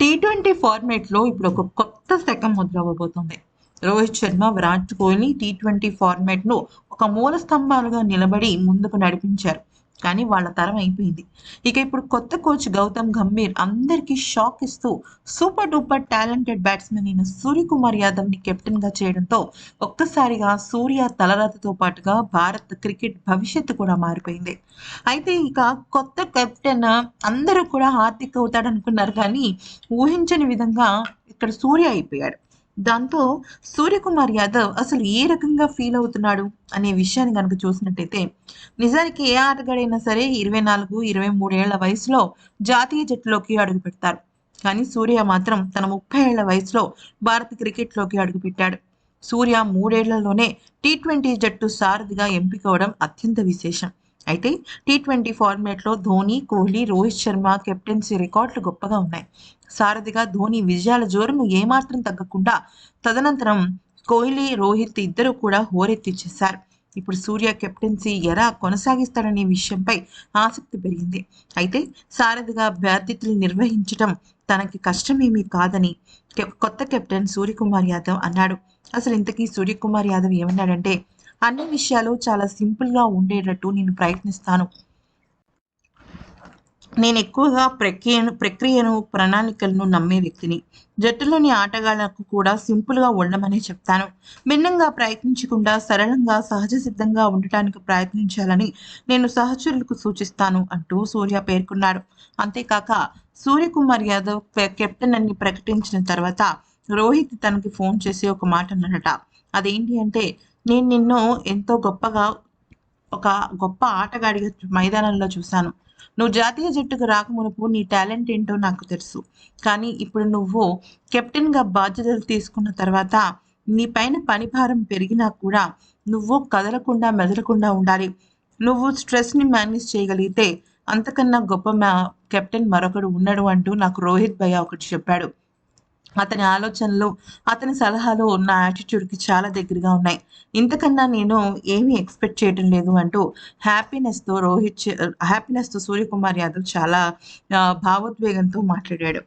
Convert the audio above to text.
Tea twenty ఫార్మేట్లో ఇప్పుడు ఒక కొత్త శకం మొదలవ్వబోతుంది రోహిత్ శర్మ విరాట్ కోహ్లీ టీ ట్వంటీ ఫార్మేట్ను ఒక మూల స్తంభాలుగా నిలబడి ముందుకు నడిపించారు. కానీ వాళ్ళ తరం అయిపోయింది. ఇక ఇప్పుడు కొత్త కోచ్ గౌతమ్ గంభీర్ అందరికీ షాక్ ఇస్తూ సూపర్ డూపర్ టాలెంటెడ్ బ్యాట్స్మెన్ అయిన సూర్యకుమార్ యాదవ్ని కెప్టెన్గా చేయడంతో ఒక్కసారిగా సూర్య తలరాతతో పాటుగా భారత్ క్రికెట్ భవిష్యత్తు కూడా మారిపోయింది. అయితే ఇక కొత్త కెప్టెన్ అందరూ కూడా హార్దిక్ అవుతాడనుకున్నారు కానీ ఊహించని విధంగా ఇక్కడ సూర్య అయిపోయాడు. దాంతో సూర్యకుమార్ యాదవ్ అసలు ఏ రకంగా ఫీల్ అవుతున్నాడు అనే విషయాన్ని కనుక చూసినట్టయితే నిజానికి ఏ ఆటగాడైనా సరే ఇరవై నాలుగు ఇరవై మూడేళ్ళ వయసులో జాతీయ జట్టులోకి అడుగు పెడతారు. కానీ సూర్య మాత్రం తన ముప్పై ఏళ్ళ వయసులో భారత క్రికెట్లోకి అడుగుపెట్టాడు సూర్య మూడేళ్ళలోనే టీ ట్వంటీ జట్టు సారథిగా ఎంపికవడం అత్యంత విశేషం. అయితే టీ ట్వంటీ ఫార్మేట్లో ధోని కోహ్లీ రోహిత్ శర్మ కెప్టెన్సీ రికార్డులు గొప్పగా ఉన్నాయి. సారథిగా ధోని విజయాల జోరును ఏమాత్రం తగ్గకుండా తదనంతరం కోహ్లీ రోహిత్ ఇద్దరు కూడా హోరెత్తిచ్చేశారు. ఇప్పుడు సూర్య కెప్టెన్సీ ఎలా కొనసాగిస్తాడనే విషయంపై ఆసక్తి పెరిగింది. అయితే సారథిగా బాధ్యతలు నిర్వహించడం తనకి కష్టమేమీ కాదని కొత్త కెప్టెన్ సూర్యకుమార్ యాదవ్ అన్నాడు. అసలు ఇంతకీ సూర్యకుమార్ యాదవ్ ఏమన్నాడంటే అన్ని విషయాలు చాలా సింపుల్గా ఉండేటట్టు నేను ప్రయత్నిస్తాను. నేను ఎక్కువగా ప్రక్రియను ప్రక్రియను ప్రణాళికలను నమ్మే వ్యక్తిని. జట్టులోని ఆటగాళ్ళకు కూడా సింపుల్గా ఉండమని చెప్తాను. భిన్నంగా ప్రయత్నించకుండా సరళంగా సహజ సిద్ధంగా ఉండటానికి ప్రయత్నించాలని నేను సహచరులకు సూచిస్తాను అంటూ సూర్య పేర్కొన్నాడు. అంతేకాక సూర్యకుమార్ యాదవ్ కె- కెప్టెన్ అని ప్రకటించిన తర్వాత రోహిత్ తనకి ఫోన్ చేసి ఒక మాట అన్నట అదేంటి అంటే నేను నిన్ను ఎంతో గొప్పగా ఒక గొప్ప ఆటగాడిగా మైదానంలో చూశాను. నువ్వు జాతీయ జట్టుకు రాకమునుపు నీ టాలెంట్ ఏంటో నాకు తెలుసు. కానీ ఇప్పుడు నువ్వు కెప్టెన్గా బాధ్యతలు తీసుకున్న తర్వాత నీ పైన పనిభారం పెరిగినా కూడా నువ్వు కదలకుండా మెదలకుండా ఉండాలి. నువ్వు స్ట్రెస్ని మేనేజ్ చేయగలిగితే అంతకన్నా గొప్ప మ్యా కెప్టెన్ మరొకడు ఉన్నాడు అంటూ నాకు రోహిత్ భయ్య ఒకటి చెప్పాడు. అతని ఆలోచనలు అతని సలహాలు నా యాటిట్యూడ్కి చాలా దగ్గరగా ఉన్నాయి. ఇంతకన్నా నేను ఏమీ ఎక్స్పెక్ట్ చేయడం లేదు అంటూ హ్యాపీనెస్తో రోహిత్ హ్యాపీనెస్తో సూర్యకుమార్ యాదవ్ చాలా భావోద్వేగంతో మాట్లాడాడు.